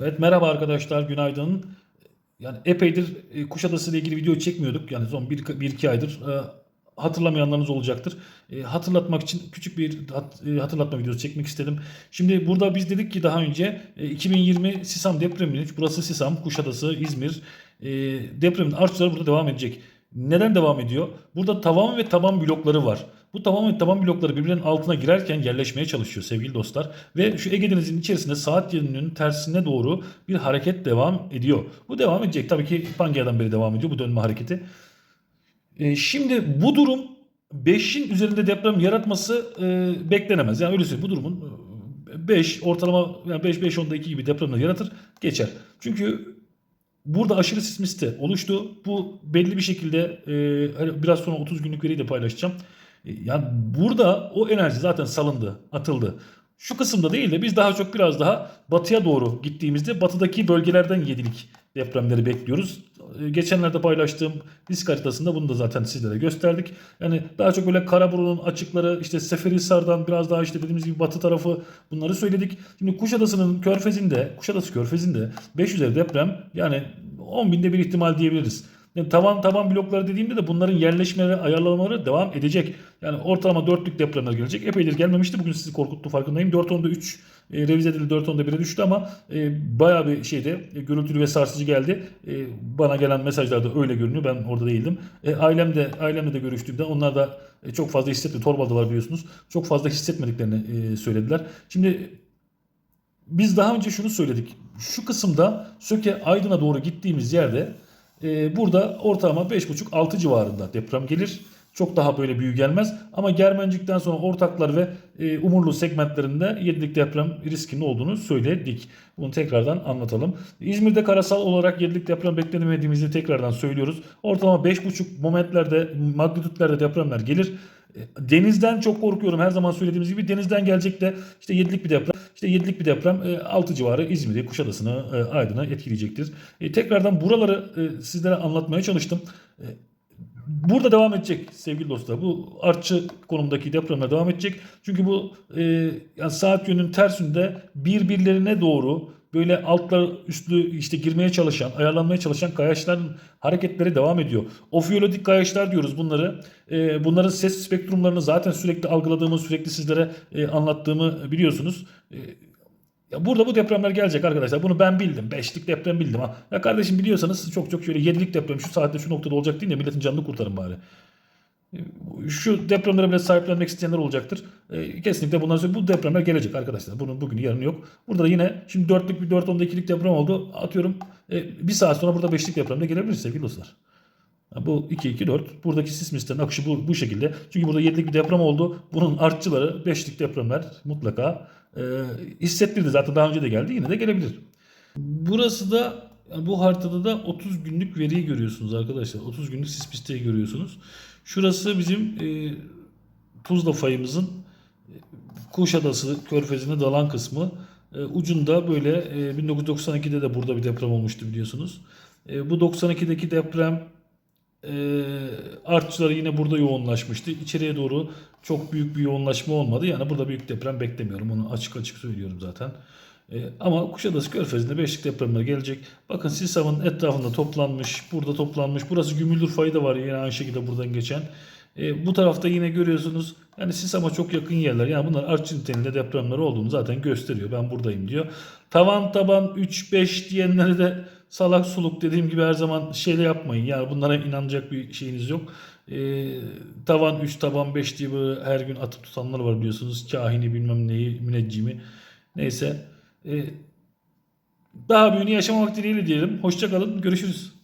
Evet merhaba arkadaşlar günaydın. Yani epeydir e, Kuşadası ile ilgili video çekmiyorduk. Yani son 1-2 aydır e, hatırlamayanlarınız olacaktır. E, hatırlatmak için küçük bir hat- hatırlatma videosu çekmek istedim. Şimdi burada biz dedik ki daha önce e, 2020 Sisam depreminin, burası Sisam, Kuşadası, İzmir depremin artçıları burada devam edecek. Neden devam ediyor? Burada tavan ve taban blokları var. Bu tavan ve taban blokları birbirinin altına girerken yerleşmeye çalışıyor sevgili dostlar. Ve şu Ege Denizi'nin içerisinde saat yönünün tersine doğru bir hareket devam ediyor. Bu devam edecek. Tabii ki Pangea'dan beri devam ediyor bu dönme hareketi. E, şimdi bu durum 5'in üzerinde deprem yaratması e, beklenemez. Yani öyle söyleyeyim bu durumun 5 ortalama yani 5 5 10'da 2 gibi depremler yaratır geçer. Çünkü Burada aşırı sismiste oluştu. Bu belli bir şekilde e, hani biraz sonra 30 günlük veriyi de paylaşacağım. E, yani burada o enerji zaten salındı, atıldı. Şu kısımda değil de biz daha çok biraz daha batıya doğru gittiğimizde batıdaki bölgelerden yedilik depremleri bekliyoruz. E, Geçenlerde paylaştığım risk haritasında bunu da zaten sizlere gösterdik. Yani daha çok böyle Karaburun'un açıkları işte Seferihisar'dan biraz daha işte dediğimiz gibi batı tarafı bunları söyledik. Şimdi Kuşadası'nın körfezinde, Kuşadası körfezinde 5 üzeri deprem yani 10 binde bir ihtimal diyebiliriz. Yani tavan taban blokları dediğimde de bunların yerleşmeleri, ayarlamaları devam edecek. Yani ortalama 4'lük depremler gelecek. Epeydir gelmemişti. Bugün sizi korkuttu farkındayım. 4.10'da 3 e, revize edildi 4.10'da 1'e düştü ama e, bayağı bir şeyde e, gürültülü ve sarsıcı geldi. E, bana gelen mesajlarda öyle görünüyor. Ben orada değildim. E, ailem de ailemle de görüştüğümde onlar da e, çok fazla hissetmedi. Torbalılar biliyorsunuz. Çok fazla hissetmediklerini e, söylediler. Şimdi biz daha önce şunu söyledik. Şu kısımda Söke Aydın'a doğru gittiğimiz yerde e, burada ortalama 5,5-6 civarında deprem gelir. Çok daha böyle büyük gelmez. Ama Germencik'ten sonra ortaklar ve e, Umurlu segmentlerinde 7'lik deprem riskinin olduğunu söyledik. Bunu tekrardan anlatalım. İzmir'de karasal olarak 7'lik deprem beklenemediğimizi tekrardan söylüyoruz. Ortalama 5,5 momentlerde, magnitütlerde depremler gelir. E, Denizden çok korkuyorum. Her zaman söylediğimiz gibi denizden gelecek de işte 7'lik bir deprem. İşte 7'lik bir deprem 6 civarı İzmir'i, Kuşadası'nı, e, Aydın'ı etkileyecektir. E, Tekrardan buraları e, sizlere anlatmaya çalıştım. E, Burada devam edecek sevgili dostlar. Bu artçı konumdaki depremler devam edecek. Çünkü bu e, yani saat yönünün tersinde birbirlerine doğru böyle altlar üstlü işte girmeye çalışan, ayarlanmaya çalışan kayaçların hareketleri devam ediyor. Ofiyolodik kayaçlar diyoruz bunları. E, bunların ses spektrumlarını zaten sürekli algıladığımı, sürekli sizlere e, anlattığımı biliyorsunuz. E, ya burada bu depremler gelecek arkadaşlar. Bunu ben bildim. Beşlik deprem bildim ha. Ya kardeşim biliyorsanız çok çok şöyle yedilik deprem şu saatte şu noktada olacak değil de milletin canını kurtarın bari. Şu depremlere bile sahiplenmek isteyenler olacaktır. E, kesinlikle bundan sonra bu depremler gelecek arkadaşlar. Bunun bugün yarın yok. Burada da yine şimdi 4'lük bir 4 10'da 2'lik deprem oldu. Atıyorum e, bir saat sonra burada 5'lik deprem de gelebilir sevgili dostlar. Bu 2-2-4. Buradaki sismislerin akışı bu, bu şekilde. Çünkü burada 7'lik bir deprem oldu. Bunun artçıları 5'lik depremler mutlaka e, hissettirdi. Zaten daha önce de geldi. Yine de gelebilir. Burası da bu haritada da 30 günlük veriyi görüyorsunuz arkadaşlar. 30 günlük sismisteyi görüyorsunuz. Şurası bizim e, Tuzla fayımızın e, Kuşadası körfezine dalan kısmı. E, ucunda böyle e, 1992'de de burada bir deprem olmuştu biliyorsunuz. E, bu 92'deki deprem e, artçıları yine burada yoğunlaşmıştı. İçeriye doğru çok büyük bir yoğunlaşma olmadı. Yani burada büyük deprem beklemiyorum. Onu açık açık söylüyorum zaten. E, ama Kuşadası Körfezi'nde beşlik depremler gelecek. Bakın Sisam'ın etrafında toplanmış, burada toplanmış. Burası Gümüldür Fayı da var yine aynı şekilde buradan geçen. E, bu tarafta yine görüyorsunuz. Yani Sisam'a çok yakın yerler. Yani bunlar artçı niteliğinde depremler olduğunu zaten gösteriyor. Ben buradayım diyor. Tavan taban 3-5 diyenlere de salak suluk dediğim gibi her zaman şeyle yapmayın. Yani bunlara inanacak bir şeyiniz yok. E, tavan 3 taban 5 diye böyle her gün atıp tutanlar var biliyorsunuz. Kahini bilmem neyi müneccimi. Neyse. E, daha büyüğünü yaşamamak dileğiyle diyelim. Hoşçakalın. Görüşürüz.